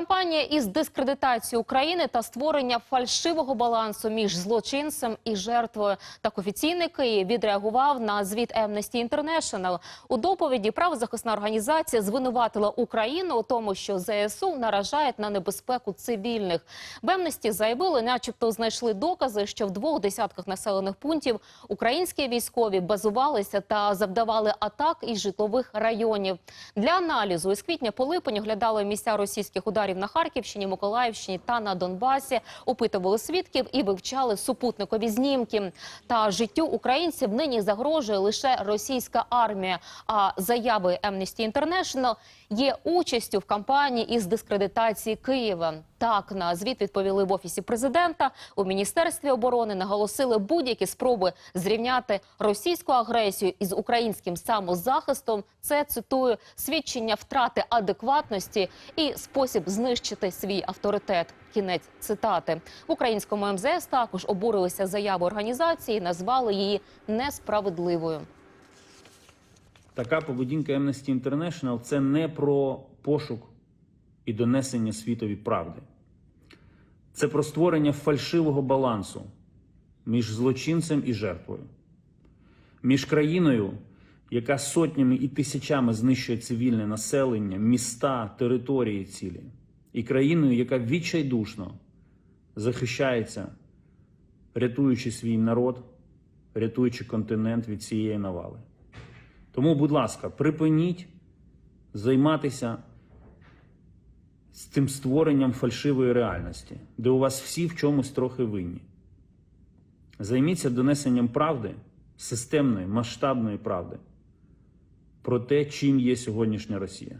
Кампанія із дискредитації України та створення фальшивого балансу між злочинцем і жертвою. Так офіційний Київ відреагував на звіт Amnesty International. У доповіді правозахисна організація звинуватила Україну у тому, що ЗСУ наражають на небезпеку цивільних. В Amnesty заявили, начебто знайшли докази, що в двох десятках населених пунктів українські військові базувалися та завдавали атак із житлових районів. Для аналізу із квітня по липень оглядали місця російських ударів на Харківщині, Миколаївщині та на Донбасі, опитували свідків і вивчали супутникові знімки. Та життю українців нині загрожує лише російська армія. А заяви Amnesty International є участю в кампанії із дискредитації Києва. Так на звіт відповіли в офісі президента. У міністерстві оборони наголосили будь-які спроби зрівняти російську агресію із українським самозахистом. Це цитую свідчення втрати адекватності і спосіб знищити свій авторитет. Кінець цитати в українському МЗС також обурилися заяви організації, назвали її несправедливою. Така поведінка Amnesty International – це не про пошук і донесення світові правди. Це про створення фальшивого балансу між злочинцем і жертвою, між країною, яка сотнями і тисячами знищує цивільне населення, міста, території цілі, і країною, яка відчайдушно захищається, рятуючи свій народ, рятуючи континент від цієї навали. Тому, будь ласка, припиніть займатися з тим створенням фальшивої реальності, де у вас всі в чомусь трохи винні. Займіться донесенням правди, системної, масштабної правди про те, чим є сьогоднішня Росія.